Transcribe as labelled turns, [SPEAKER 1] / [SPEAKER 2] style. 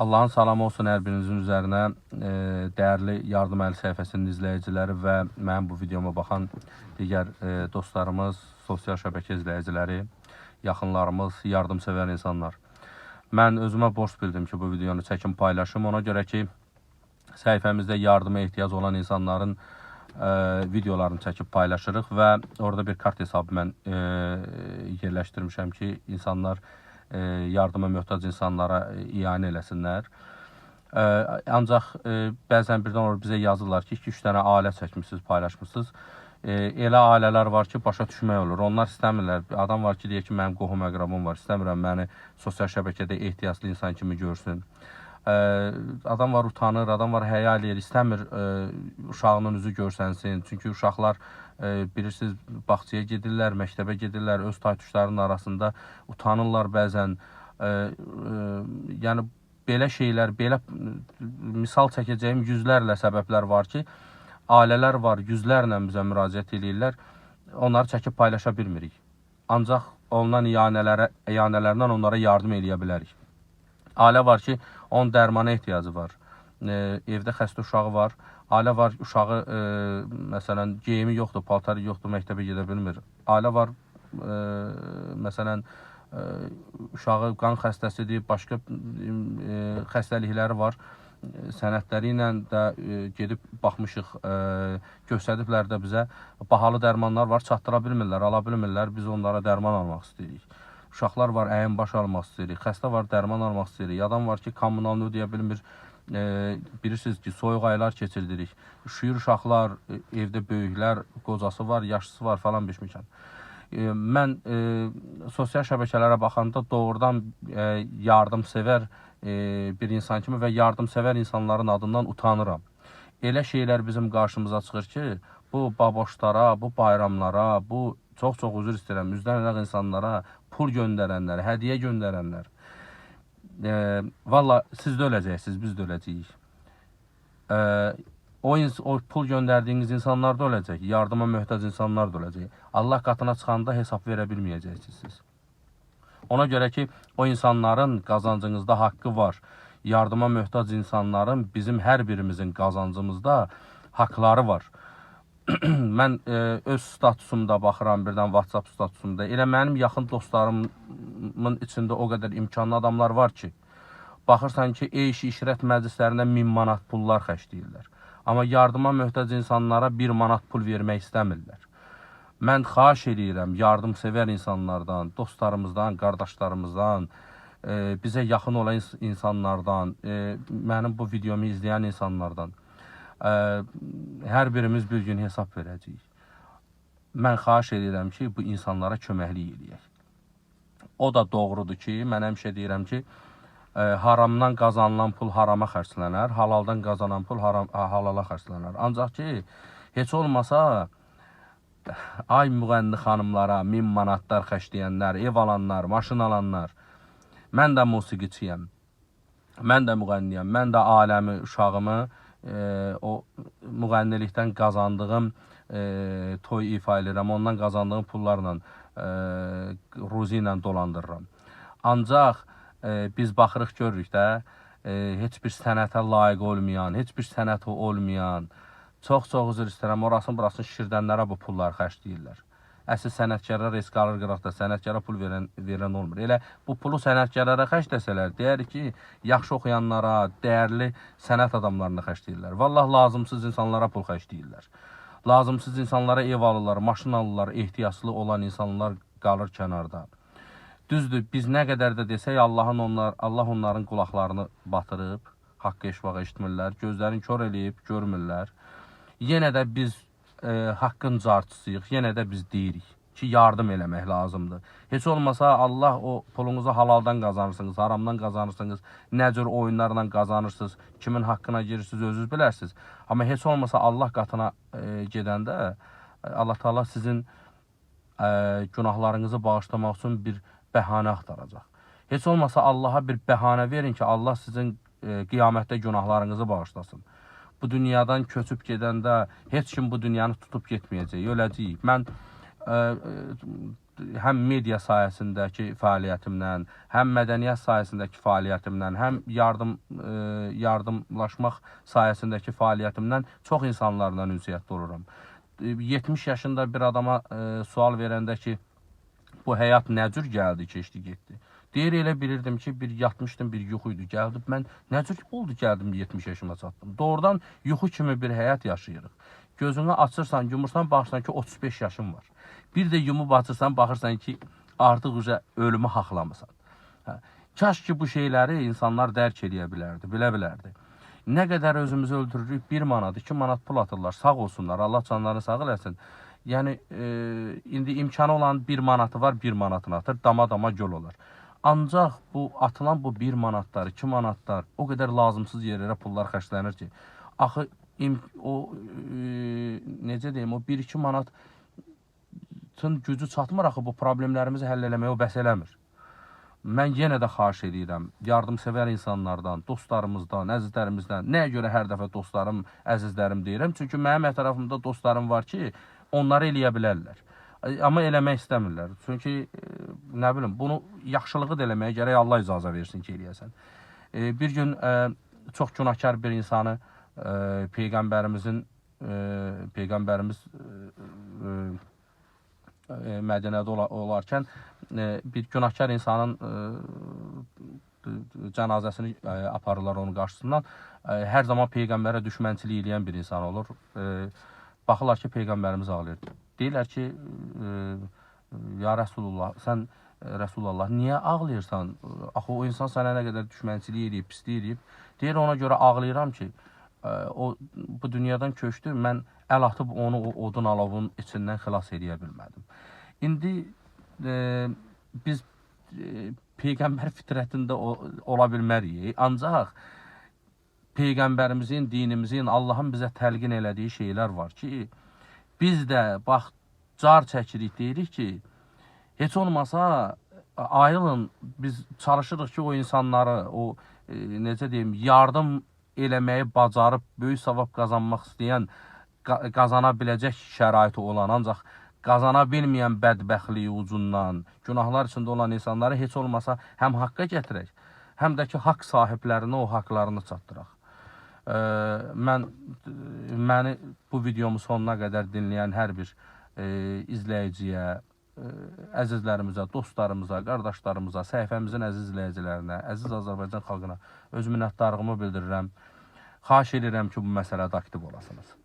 [SPEAKER 1] Allahın salamı olsun hər birinizin üzərinə. E, dəyərli Yardım Əli səhifəsinin izləyiciləri və mənim bu videoma baxan digər e, dostlarımız, sosial şəbəkə izləyiciləri, yaxınlarımız, yardımsevər insanlar. Mən özümə borc bildim ki, bu videonu çəkim paylaşım. Ona görə ki, səhifəmizdə yardıma ehtiyac olan insanların e, videolarını çəkib paylaşırıq və orada bir kart hesabı mən e, yerləşdirmişəm ki, insanlar yardıma möhtac insanlara e, iyanə eləsinlər. E, ancaq e, bəzən birdən olur bizə yazırlar ki, 2-3 dənə ailə çəkmisiniz, paylaşmısınız. E, elə ailələr var ki, başa düşmək olur. Onlar istəmirlər. Adam var ki, deyir ki, mənim qohum əqrabım var, istəmirəm məni sosial şəbəkədə ehtiyaclı insan kimi görsün. Ə, adam var utanır, adam var həya eləyir, istəmir ə, uşağının üzü görsənsin. Çünki uşaqlar ə, bilirsiniz bağçaya gedirlər, məktəbə gedirlər, öz taytuşlarının arasında utanırlar bəzən. Ə, ə, yəni belə şeylər, belə misal çəkəcəyim yüzlərlə səbəblər var ki, ailələr var, yüzlərlə bizə müraciət eləyirlər. Onları çəkib paylaşa bilmirik. Ancaq olunan iyanələrə, iyanələrdən onlara yardım eləyə bilərik. Ailə var ki, onun dərmana ehtiyacı var. E, evdə xəstə uşağı var. Ailə var, uşağı e, məsələn geyimi yoxdur, paltarı yoxdur, məktəbə gedə bilmir. Ailə var, e, məsələn e, uşağı qan xəstəsidir, başqa e, xəstəlikləri var. Sənədləri ilə də e, gedib baxmışıq, e, göstəriblər də bizə bahalı dərmanlar var, çatdıra bilmirlər, ala bilmirlər. Biz onlara dərman almaq istəyirik. Uşaqlar var, əyin baş almaq istəyirik. Xəstə var, dərman almaq istəyirik. Adam var ki, kommunalını ödəyə bilmir. E, bilirsiniz ki, soyuq keçirdirik. Üşüyür uşaqlar, evdə böyüklər, qocası var, yaşlısı var falan biçmişəm. E, mən e, sosial şəbəkələrə baxanda doğrudan e, yardımsevər e, bir insan kimi və yardımsevər insanların adından utanıram. Elə şeylər bizim qarşımıza çıxır ki, bu baboşlara, bu bayramlara, bu çox-çox üzr istəyirəm, üzdən əlaq insanlara pul göndərənlər, hədiyyə göndərənlər. E, Valla siz də öləcəksiniz, biz də öləcəyik. E, o, o pul göndərdiyiniz insanlar da öləcək, yardıma möhtac insanlar da öləcək. Allah qatına çıxanda hesab verə bilməyəcəksiniz siz. Ona görə ki, o insanların qazancınızda haqqı var. Yardıma möhtac insanların bizim hər birimizin qazancımızda haqları var. mən e, öz statusumda baxıram birdən WhatsApp statusumda. Elə mənim yaxın dostlarımın içində o qədər imkanlı adamlar var ki, baxırsan ki, eyş işrət məclislərinə 1000 manat pullar xərcləyirlər. Amma yardıma möhtac insanlara 1 manat pul vermək istəmirlər. Mən xahiş edirəm yardımsevər insanlardan, dostlarımızdan, qardaşlarımızdan, e, bizə yaxın olan ins- insanlardan, e, mənim bu videomu izləyən insanlardan ə, hər birimiz bir gün hesab verəcəyik. Mən xahiş edirəm ki, bu insanlara köməklik eləyək. O da doğrudur ki, mən həmişə deyirəm ki, ə, haramdan qazanılan pul harama xərclənər, halaldan qazanan pul haram, halala xərclənər. Ancaq ki, heç olmasa ay müğənni xanımlara 1000 manatlar xərcləyənlər, ev alanlar, maşın alanlar. Mən də musiqiçiyəm. Mən də müğənniyəm. Mən də aləmi, uşağımı e, o müğənnilikdən qazandığım e, toy ifa edirəm. Ondan qazandığım pullarla e, ruzi ilə dolandırıram. Ancaq e, biz baxırıq görürük də e, heç bir sənətə layiq olmayan, heç bir sənəti olmayan, çox-çox üzr istəyirəm, orasını burasını şişirdənlərə bu pulları xərcləyirlər. Əsl sənətkara risk alır qıraqda, sənətkara pul verən, verən olmur. Elə bu pulu sənətkarlara xərcləsələr, deyər ki, yaxşı oxuyanlara, dəyərli sənət adamlarına xərcləyirlər. Vallah lazımsız insanlara pul xərcləyirlər. Lazımsız insanlara ev alırlar, maşın alırlar, ehtiyaclı olan insanlar qalır kənarda. Düzdür, biz nə qədər də desək Allahın onlar Allah onların qulaqlarını batırıb, haqqı eşvağa eşitmirlər, gözlərini kör eləyib görmürlər. Yenə də biz e, haqqın carçısıyıq. Yenə də biz deyirik ki, yardım eləmək lazımdır. Heç olmasa Allah o pulunuzu halaldan qazanırsınız, haramdan qazanırsınız, nə cür oyunlarla qazanırsınız, kimin haqqına girirsiniz özünüz bilərsiniz. Amma heç olmasa Allah qatına e, gedəndə e, Allah Taala sizin e, günahlarınızı bağışlamaq üçün bir bəhanə axtaracaq. Heç olmasa Allaha bir bəhanə verin ki, Allah sizin e, qiyamətdə günahlarınızı bağışlasın. Bu dünyadan köçüb gedəndə heç kim bu dünyanı tutub getməyəcək, öləcəyik. Mən həm media sahəsindəki fəaliyyətimdən, həm mədəniyyət sahəsindəki fəaliyyətimdən, həm yardım e, yardımlaşmaq sahəsindəki fəaliyyətimdən çox insanlarla ünsiyyətdə oluram. E, 70 yaşında bir adama e, sual verəndə ki, bu həyat nə cür gəldi, keçdi, getdi. Deyir elə bilirdim ki, bir yatmışdım, bir yuxu idi, gəldi. Mən nə cür oldu gəldim 70 yaşıma çatdım. Doğrudan yuxu kimi bir həyat yaşayırıq. Gözünü açırsan, yumursan, baxırsan ki, 35 yaşın var. Bir də yumub açırsan, baxırsan ki, artıq uca ölümü haqlamısan. Kaş ki bu şeyləri insanlar dərk eləyə bilərdi, bilə bilərdi. Nə qədər özümüzü öldürürük, 1 manat, 2 manat pul atırlar, sağ olsunlar, Allah canlarını sağ eləsin. Yəni e, indi imkanı olan 1 manatı var, 1 manatını atır, dama-dama göl olar. Ancaq bu atılan bu 1 manatlar, 2 manatlar o qədər lazımsız yerlərə pullar xərclənir ki, axı o e, necə deyim, o 1-2 manatın gücü çatmır axı bu problemlərimizi həll eləməyə o bəs eləmir. Mən yenə də xahiş edirəm yardımsevər insanlardan, dostlarımızdan, əzizlərimizdən. Nəyə görə hər dəfə dostlarım, əzizlərim deyirəm? Çünki mənim ətrafımda dostlarım var ki, onları eləyə bilərlər. Amma eləmək istəmirlər. Çünki e, nə bilim, bunu yaxşılığı da eləməyə gərək Allah icazə versin ki, eləyəsən. E, bir gün e, çox günahkar bir insanı e, peyğəmbərimizin e, peyğəmbərimiz e, e, e, mədənədə ola, olarkən e, bir günahkar insanın e, cənazəsini e, aparırlar onun qarşısından. E, hər zaman peyğəmbərə düşmənçilik edən bir insan olur. E, baxırlar ki, peyğəmbərimiz ağlayır. Deyirlər ki, e, ya Rəsulullah, sən e, Rəsulullah niyə ağlayırsan? Axı o insan sənə nə qədər düşmənçilik edib, pislik edib. Deyir ona görə ağlayıram ki, e, o bu dünyadan köçdü. Mən əl atıb onu o odun alovun içindən xilas edə bilmədim. İndi e, biz e, peyğəmbər fitrətində o, ola bilmərik. Ancaq peyğəmbərimizin, dinimizin, Allahın bizə təlqin elədiyi şeylər var ki, biz də bax car çəkirik, deyirik ki, heç olmasa ayılın biz çalışırıq ki, o insanları, o e, necə deyim, yardım eləməyi bacarıb böyük savab qazanmaq istəyən qa- qazana biləcək şəraiti olan, ancaq qazana bilməyən bədbəxtliyi ucundan, günahlar içində olan insanları heç olmasa həm haqqa gətirək, həm də ki, haqq sahiblərinə o haqlarını çatdıraq. Ə, mən məni bu videomu sonuna qədər dinləyən hər bir ə, izləyiciyə, ə, əzizlərimizə, dostlarımıza, qardaşlarımıza, səhifəmizin əziz izləyicilərinə, əziz Azərbaycan xalqına öz minnətdarlığımı bildirirəm. Xahiş edirəm ki, bu məsələdə aktiv olasınız.